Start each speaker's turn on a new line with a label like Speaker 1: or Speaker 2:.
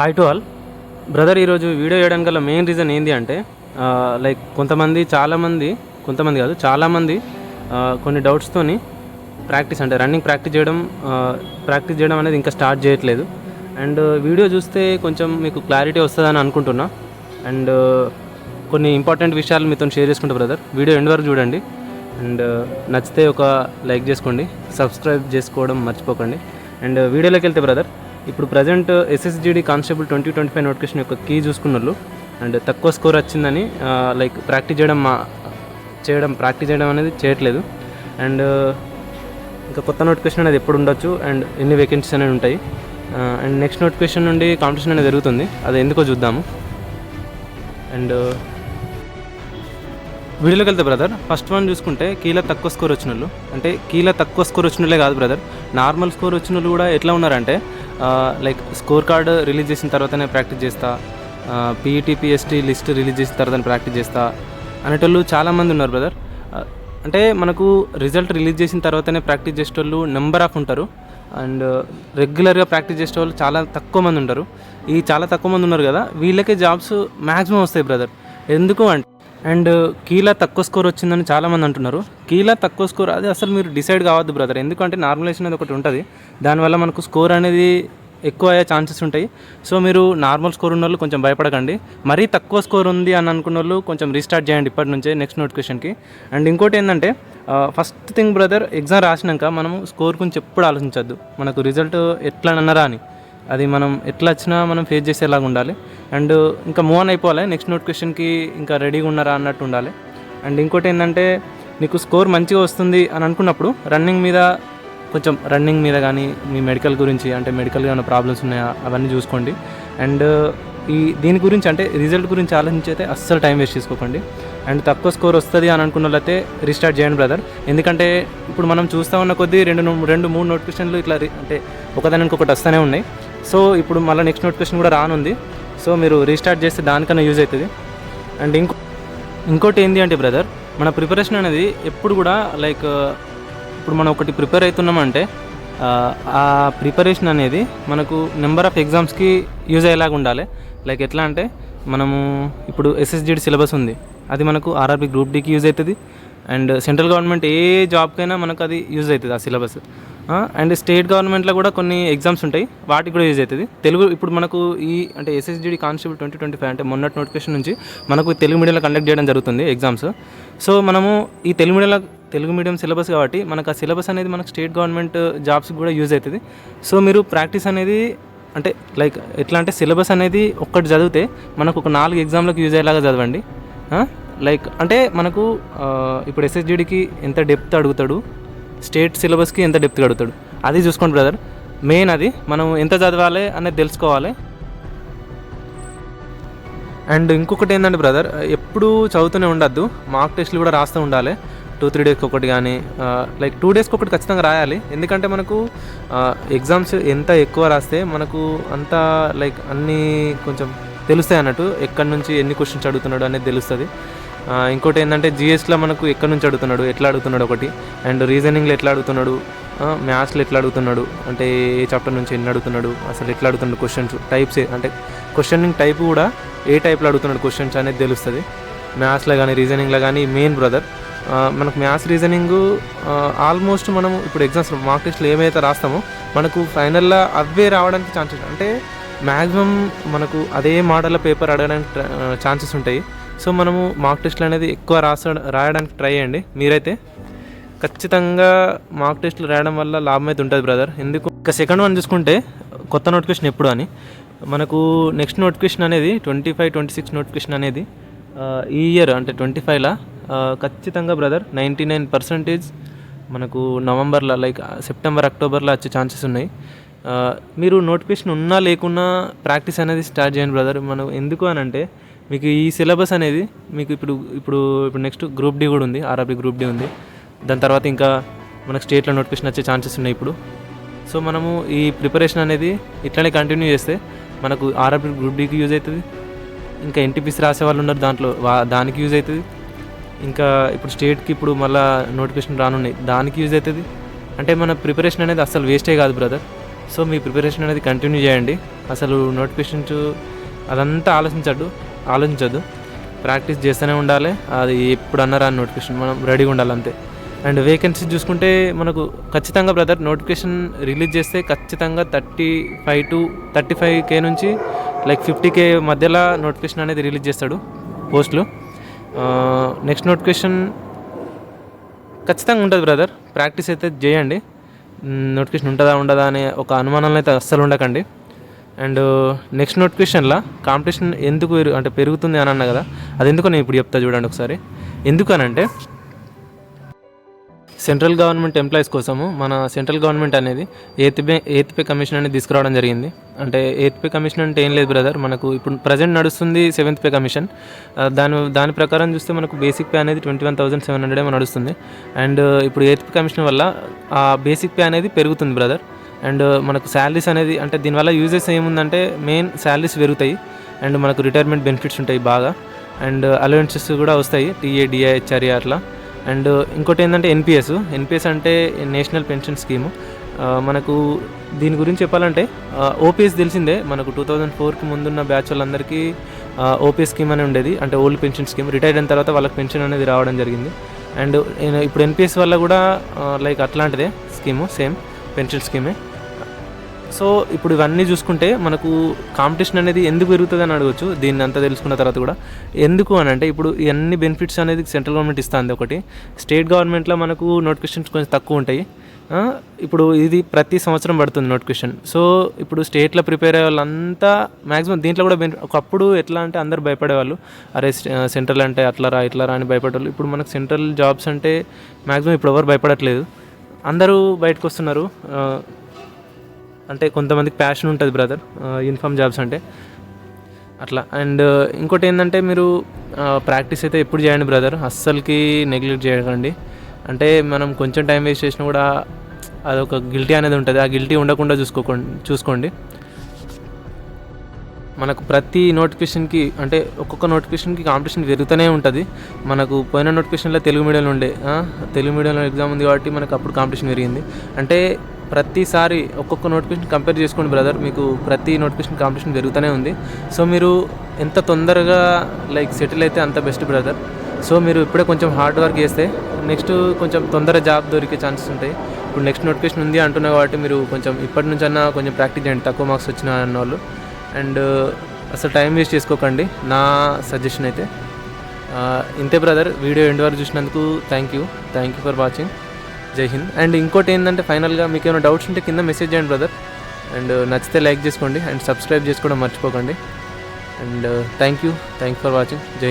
Speaker 1: Hi to all brother ఈరోజు video చేయడానికి గల మెయిన్ రీజన్ ఏంటి అంటే లైక్ కొంతమంది చాలామంది కొంతమంది కాదు చాలామంది కొన్ని డౌట్స్తోని ప్రాక్టీస్ అంటే రన్నింగ్ ప్రాక్టీస్ చేయడం ప్రాక్టీస్ చేయడం అనేది ఇంకా స్టార్ట్ చేయట్లేదు. అండ్ వీడియో చూస్తే కొంచెం మీకు క్లారిటీ వస్తుందని అనుకుంటున్నా. అండ్ కొన్ని ఇంపార్టెంట్ విషయాలు మీతో షేర్ చేసుకుంటా బ్రదర్ వీడియో ఎండ్ వరకు చూడండి. అండ్ నచ్చితే ఒక లైక్ చేసుకోండి. సబ్స్క్రైబ్ చేసుకోవడం మర్చిపోకండి. అండ్ వీడియోలోకి వెళ్తే బ్రదర్ ఇప్పుడు present SSGD constable twenty twenty five notification యొక్క కీ చూసుకున్న వాళ్ళు అండ్ తక్కువ స్కోర్ వచ్చిందని uh, లైక్ ప్రాక్టీస్ చేయడం మా- చేయడం ప్రాక్టీస్ చేయడం అనేది చేయట్లేదు. అండ్ uh, ఇంకా కొత్త నోటిఫికేషన్ అనేది ఎప్పుడు ఉండొచ్చు అండ్ ఎన్ని వేకెన్సీస్ అనేవి ఉంటాయి. అండ్ నెక్స్ట్ నోటిఫికేషన్ నుండి కాంపిటీషన్ అనేది జరుగుతుంది. అది ఎందుకో చూద్దాము. అండ్ uh, వీడియోలోకి వెళ్తే బ్రదర్ ఫస్ట్ వన్ చూసుకుంటే కీల తక్కువ స్కోర్ వచ్చిన వాళ్ళు అంటే కీల తక్కువ స్కోర్ వచ్చిన వాళ్ళే కాదు బ్రదర్ నార్మల్ స్కోర్ వచ్చిన వాళ్ళు కూడా ఎట్లా ఉన్నారంటే లైక్ స్కోర్ కార్డు రిలీజ్ చేసిన తర్వాతనే ప్రాక్టీస్ చేస్తా. పీఈటీ పిఎస్టీ లిస్ట్ రిలీజ్ చేసిన తర్వాత ప్రాక్టీస్ చేస్తా. అనేటోళ్ళు చాలామంది ఉన్నారు బ్రదర్ అంటే మనకు రిజల్ట్ రిలీజ్ చేసిన తర్వాతనే ప్రాక్టీస్ చేసేటోళ్ళు నెంబర్ ఆఫ్ ఉంటారు. అండ్ రెగ్యులర్గా ప్రాక్టీస్ చేసే వాళ్ళు చాలా తక్కువ మంది ఉంటారు. ఈ చాలా తక్కువ మంది ఉన్నారు కదా వీళ్ళకే జాబ్స్ మ్యాక్సిమం వస్తాయి బ్రదర్ ఎందుకు అంటే అండ్ కీలా తక్కువ స్కోర్ వచ్చిందని చాలామంది అంటున్నారు. కీలా తక్కువ స్కోర్ అది అసలు మీరు డిసైడ్ కావద్దు బ్రదర్. ఎందుకంటే నార్మలైజేషన్ అనేది ఒకటి ఉంటుంది. దానివల్ల మనకు స్కోర్ అనేది ఎక్కువ అయ్యే ఛాన్సెస్ ఉంటాయి. సో మీరు నార్మల్ స్కోర్ ఉన్న వాళ్ళు కొంచెం భయపడకండి. మరీ తక్కువ స్కోర్ ఉంది అని అనుకున్న వాళ్ళు కొంచెం రీస్టార్ట్ చేయండి ఇప్పటి నుంచే నెక్స్ట్ నోటిఫికేషన్కి. అండ్ ఇంకోటి ఏంటంటే ఫస్ట్ థింగ్ బ్రదర్ ఎగ్జామ్ రాసినాక మనం స్కోర్ గురించి ఎప్పుడు ఆలోచించద్దు. మనకు రిజల్ట్ ఎట్లా అన్నారా అని. అది మనం ఎట్లా వచ్చినా మనం ఫేస్ చేసేలాగా ఉండాలి. అండ్ ఇంకా మూవ్ ఆన్ అయిపోవాలి. నెక్స్ట్ నోటిఫికేషన్కి ఇంకా రెడీగా ఉన్నారా అన్నట్టు ఉండాలి. అండ్ ఇంకోటి ఏంటంటే నీకు స్కోర్ మంచిగా వస్తుంది అని అనుకున్నప్పుడు రన్నింగ్ మీద కొంచెం రన్నింగ్ మీద కానీ మీ మెడికల్ గురించి అంటే మెడికల్గా ఏమైనా ప్రాబ్లమ్స్ ఉన్నాయా అవన్నీ చూసుకోండి. అండ్ ఈ దీని గురించి అంటే రిజల్ట్ గురించి ఆలోచించి అయితే అస్సలు టైం వేస్ట్ చేసుకోకండి. అండ్ తక్కువ స్కోర్ వస్తుంది అని అనుకున్న వాళ్ళైతే రీస్టార్ట్ చేయండి బ్రదర్ ఎందుకంటే ఇప్పుడు మనం చూస్తూ ఉన్న కొద్దీ రెండు రెండు మూడు నోటిఫికేషన్లు ఇట్లా అంటే ఒకదానికి ఒకటి వస్తూనే ఉన్నాయి. సో ఇప్పుడు మళ్ళీ నెక్స్ట్ నోటిఫికేషన్ కూడా రానుంది. సో మీరు రీస్టార్ట్ చేస్తే దానికన్నా యూజ్ అవుతుంది. అండ్ ఇంకో ఇంకోటి ఏంటి అంటే బ్రదర్ మన ప్రిపరేషన్ అనేది ఎప్పుడు కూడా లైక్ ఇప్పుడు మనం ఒకటి ప్రిపేర్ అవుతున్నామంటే ఆ, ప్రిపరేషన్ అనేది మనకు నెంబర్ ఆఫ్ ఎగ్జామ్స్కి యూజ్ అయ్యేలాగా ఉండాలి. లైక్ ఎట్లా అంటే మనము ఇప్పుడు ఎస్ఎస్జిడి సిలబస్ ఉంది. అది మనకు ఆర్ఆర్బి గ్రూప్ డీకి యూజ్ అవుతుంది. అండ్ సెంట్రల్ గవర్నమెంట్ ఏ జాబ్కైనా మనకు అది యూజ్ అవుతుంది ఆ సిలబస్ అండ్ స్టేట్ గవర్నమెంట్లో కూడా కొన్ని ఎగ్జామ్స్ ఉంటాయి. వాటికి కూడా యూజ్ అవుతుంది. తెలుగు ఇప్పుడు మనకు ఈ అంటే SSGD constable twenty twenty five అంటే మొన్నటి నోటిఫికేషన్ నుంచి మనకు తెలుగు మీడియంలో కండక్ట్ చేయడం జరుగుతుంది ఎగ్జామ్స్. సో మనము ఈ తెలుగు మీడియంలో తెలుగు మీడియం సిలబస్ కాబట్టి మనకు ఆ సిలబస్ అనేది మనకు స్టేట్ గవర్నమెంట్ జాబ్స్కి కూడా యూజ్ అవుతుంది. సో మీరు ప్రాక్టీస్ అనేది అంటే లైక్ ఎట్లా అంటే సిలబస్ అనేది ఒక్కటి చదివితే మనకు ఒక నాలుగు ఎగ్జామ్లకు యూజ్ అయ్యేలాగా చదవండి. లైక్ అంటే మనకు ఇప్పుడు ఎస్ఎస్జిడికి ఎంత డెప్త్ అడుగుతాడు స్టేట్ సిలబస్కి ఎంత డెప్త్ అడుగుతాడు అది చూసుకోండి బ్రదర్. మెయిన్ అది. మనం ఎంత చదవాలి అనేది తెలుసుకోవాలి. అండ్ ఇంకొకటి ఏంటంటే బ్రదర్? ఎప్పుడు చదువుతూనే ఉండద్దు. మార్క్ టెస్ట్లు కూడా రాస్తూ ఉండాలి. టూ త్రీ డేస్కి ఒకటి కానీ లైక్ టూ డేస్కి ఒకటి ఖచ్చితంగా రాయాలి. ఎందుకంటే మనకు ఎగ్జామ్స్ ఎంత ఎక్కువ రాస్తే మనకు అంత లైక్ అన్నీ కొంచెం తెలుస్తాయి అన్నట్టు. ఎక్కడి నుంచి ఎన్ని క్వశ్చన్స్ అడుగుతున్నాడు అనేది తెలుస్తుంది. ఇంకోటి ఏంటంటే జిఎస్లో మనకు ఎక్కడి నుంచి అడుగుతున్నాడు? ఎట్లా అడుగుతున్నాడు ఒకటి? అండ్ రీజనింగ్లో ఎట్లా అడుగుతున్నాడు? మ్యాథ్స్లో ఎట్లా అడుగుతున్నాడు? అంటే ఏ చాప్టర్ నుంచి ఎన్ని అడుగుతున్నాడు? అసలు ఎట్లా అడుగుతున్నాడు క్వశ్చన్స్? టైప్స్ అంటే క్వశ్చనింగ్ టైప్ కూడా ఏ టైప్లో అడుగుతున్నాడు క్వశ్చన్స్ అనేది తెలుస్తుంది. మ్యాథ్స్లో కానీ రీజనింగ్లో కానీ మెయిన్ బ్రదర్ మనకు మ్యాథ్స్ రీజనింగ్ ఆల్మోస్ట్ మనం ఇప్పుడు ఎగ్జామ్స్ మార్క్ లిస్ట్లో ఏమైతే రాస్తామో మనకు ఫైనల్లో అవే రావడానికి ఛాన్సెస్ అంటే మ్యాక్సిమం మనకు అదే మోడల్ పేపర్ అడగడానికి ఛాన్సెస్ ఉంటాయి. సో మనము మార్క్ టెస్ట్లు అనేది ఎక్కువ రాస రాయడానికి ట్రై చేయండి. మీరైతే ఖచ్చితంగా మార్క్ టెస్ట్లు రాయడం వల్ల లాభం అయితే ఉంటుంది బ్రదర్ ఎందుకు? ఇక సెకండ్ వన్ చూసుకుంటే కొత్త నోటిఫికేషన్ ఎప్పుడు అని? మనకు నెక్స్ట్ నోటిఫికేషన్ అనేది twenty five twenty six notification అనేది ఈ ఇయర్ అంటే ట్వంటీ ఫైవ్లో ఖచ్చితంగా బ్రదర్ నైంటీ నైన్ పర్సెంటేజ్ మనకు నవంబర్లో లైక్ సెప్టెంబర్ అక్టోబర్లో వచ్చే ఛాన్సెస్ ఉన్నాయి. మీరు నోటిఫికేషన్ ఉన్నా లేకున్నా ప్రాక్టీస్ అనేది స్టార్ట్ చేయండి బ్రదర్ మనం ఎందుకు అని అంటే మీకు ఈ సిలబస్ అనేది మీకు ఇప్పుడు ఇప్పుడు ఇప్పుడు నెక్స్ట్ గ్రూప్ డి కూడా ఉంది ఆర్ఆర్బి గ్రూప్ డి ఉంది. దాని తర్వాత ఇంకా మనకు స్టేట్లో నోటిఫికేషన్ వచ్చే ఛాన్సెస్ ఉన్నాయి ఇప్పుడు. సో మనము ఈ ప్రిపరేషన్ అనేది ఇట్లానే కంటిన్యూ చేస్తే మనకు ఆర్ఆర్బి గ్రూప్ డికి యూజ్ అవుతుంది. ఇంకా ఎన్టీపీసీ రాసే వాళ్ళు ఉన్నారు దాంట్లో వా- దానికి యూజ్ అవుతుంది. ఇంకా ఇప్పుడు స్టేట్కి ఇప్పుడు మళ్ళీ నోటిఫికేషన్ రానున్నాయి దానికి యూజ్ అవుతుంది. అంటే మన ప్రిపరేషన్ అనేది అసలు వేస్టే కాదు బ్రదర్ సో మీ ప్రిపరేషన్ అనేది కంటిన్యూ చేయండి. అసలు నోటిఫికేషన్ అదంతా ఆలోచించద్దు. ఆలోచించద్దు. ప్రాక్టీస్ చేస్తూనే ఉండాలి. అది ఎప్పుడు అన్నారా నోటిఫికేషన్. మనం రెడీగా ఉండాలి అంతే. అండ్ వేకెన్సీ చూసుకుంటే మనకు ఖచ్చితంగా బ్రదర్ నోటిఫికేషన్ రిలీజ్ చేస్తే ఖచ్చితంగా thirty five to thirty five K నుంచి లైక్ ఫిఫ్టీ కే మధ్యలో నోటిఫికేషన్ అనేది రిలీజ్ చేస్తాడు పోస్టులు. నెక్స్ట్ నోటిఫికేషన్ ఖచ్చితంగా ఉంటుంది బ్రదర్. ప్రాక్టీస్ అయితే చేయండి. నోటిఫికేషన్ ఉంటుందా ఉండదా అనే ఒక అనుమానంలో అయితే అస్సలు ఉండకండి. అండ్ నెక్స్ట్ నోటిఫికేషన్లో కాంపిటీషన్ ఎందుకు పెరుగు అంటే పెరుగుతుంది అని అన్నా కదా అది ఎందుకో నేను ఇప్పుడు చెప్తా చూడండి ఒకసారి. ఎందుకనంటే సెంట్రల్ గవర్నమెంట్ ఎంప్లాయీస్ కోసము మన సెంట్రల్ గవర్నమెంట్ అనేది ఏత్పే ఏత్పే కమిషన్ అనేది తీసుకురావడం జరిగింది. అంటే ఏత్పే కమిషన్ అంటే ఏం లేదు బ్రదర్ మనకు ఇప్పుడు ప్రజెంట్ నడుస్తుంది సెవెంత్ పే కమిషన్. దాని దాని ప్రకారం చూస్తే మనకు బేసిక్ పే అనేది twenty one thousand seven hundred ఏమో నడుస్తుంది అండ్ ఇప్పుడు ఎయిత్ పే కమిషన్ వల్ల ఆ బేసిక్ పే అనేది పెరుగుతుంది బ్రదర్. అండ్ మనకు శాలరీస్ అనేది అంటే దీనివల్ల యూజెస్ ఏముందంటే మెయిన్ శాలరీస్ పెరుగుతాయి. అండ్ మనకు రిటైర్మెంట్ బెనిఫిట్స్ ఉంటాయి బాగా. అండ్ అలవెన్సెస్ కూడా వస్తాయి టీఏ డిఏ హెచ్ఆర్ఏ అట్లా. అండ్ ఇంకోటి ఏంటంటే ఎన్పిఎస్. ఎన్పిఎస్ అంటే నేషనల్ పెన్షన్ స్కీము. మనకు దీని గురించి చెప్పాలంటే ఓపీఎస్ తెలిసిందే. మనకు టూ థౌజండ్ ఫోర్కి ముందున్న బ్యాచ్ వాళ్ళందరికీ ఓపీఎస్ స్కీమ్ అని ఉండేది. అంటే ఓల్డ్ పెన్షన్ స్కీమ్. రిటైర్డ్ అయిన తర్వాత వాళ్ళకి పెన్షన్ అనేది రావడం జరిగింది. అండ్ ఇప్పుడు ఎన్పిఎస్ వల్ల కూడా లైక్ అట్లాంటిదే స్కీము సేమ్ పెన్షన్ స్కీమే. సో ఇప్పుడు ఇవన్నీ చూసుకుంటే మనకు కాంపిటీషన్ అనేది ఎందుకు పెరుగుతుంది అని అడగచ్చు. దీన్ని అంతా తెలుసుకున్న తర్వాత కూడా. ఎందుకు అని అంటే ఇప్పుడు ఇవన్నీ బెనిఫిట్స్ అనేది సెంట్రల్ గవర్నమెంట్ ఇస్తుంది ఒకటి. స్టేట్ గవర్నమెంట్లో మనకు నోటిఫికేషన్స్ కొంచెం తక్కువ ఉంటాయి. ఇప్పుడు ఇది ప్రతి సంవత్సరం పడుతుంది నోటిఫికేషన్ సో ఇప్పుడు స్టేట్లో ప్రిపేర్ అయ్యే వాళ్ళంతా మ్యాక్సిమం దీంట్లో కూడా బెనిఫిట్ ఒకప్పుడు ఎట్లా అంటే అందరు భయపడేవాళ్ళు. అరే సెంట్రల్ అంటే అట్లా రా ఇట్లా రా అని భయపడేవాళ్ళు. ఇప్పుడు మనకు సెంట్రల్ జాబ్స్ అంటే మ్యాక్సిమం ఇప్పుడు ఎవరు భయపడట్లేదు. అందరూ బయటకు వస్తున్నారు. అంటే కొంతమందికి ప్యాషన్ ఉంటుంది బ్రదర్ యూనిఫామ్ జాబ్స్ అంటే. అట్లా. అండ్ ఇంకోటి ఏంటంటే మీరు ప్రాక్టీస్ అయితే ఎప్పుడు చేయండి బ్రదర్ అస్సలకి నెగ్లెక్ట్ చేయకండి. అంటే మనం కొంచెం టైం వేస్ట్ చేసినా కూడా అదొక గిల్టీ అనేది ఉంటుంది. ఆ గిల్టీ ఉండకుండా చూసుకోకండి చూసుకోండి. మనకు ప్రతి నోటిఫికేషన్కి అంటే ఒక్కొక్క నోటిఫికేషన్కి కాంపిటీషన్ పెరుగుతూనే ఉంటుంది. మనకు పోయిన నోటిఫికేషన్లో తెలుగు మీడియంలో ఉండే తెలుగు మీడియంలో ఎగ్జామ్ ఉంది కాబట్టి మనకు అప్పుడు కాంపిటీషన్ పెరిగింది. అంటే ప్రతిసారి ఒక్కొక్క నోటిఫికేషన్ కంపేర్ చేసుకోండి బ్రదర్. మీకు ప్రతి నోటిఫికేషన్ కాంపిటీషన్ పెరుగుతూనే ఉంది. సో మీరు ఎంత తొందరగా లైక్ సెటిల్ అయితే అంత బెస్ట్ బ్రదర్. సో మీరు ఇప్పుడే కొంచెం హార్డ్ వర్క్ చేస్తే నెక్స్ట్ కొంచెం తొందర జాబ్ దొరికే ఛాన్సెస్ ఉంటాయి. ఇప్పుడు నెక్స్ట్ నోటిఫికేషన్ ఉంది అంటున్నా కాబట్టి మీరు కొంచెం ఇప్పటి నుంచి అన్నా కొంచెం ప్రాక్టీస్ చేయండి తక్కువ మార్క్స్ వచ్చిన అన్న వాళ్ళు అండ్ అసలు టైం వేస్ట్ చేసుకోకండి నా సజెషన్ అయితే. ఇంతే బ్రదర్. వీడియో ఎండ్ వరకు చూసినందుకు thank you. Thank you for watching. జై హింద్. అండ్ ఇంకోటి ఏంటంటే ఫైనల్గా మీకు ఏమైనా డౌట్స్ ఉంటే కింద మెసేజ్ చేయండి బ్రదర్. అండ్ నచ్చితే లైక్ చేసుకోండి అండ్ సబ్స్క్రైబ్ చేసుకోవడం మర్చిపోకండి. And thank you thank for watching జై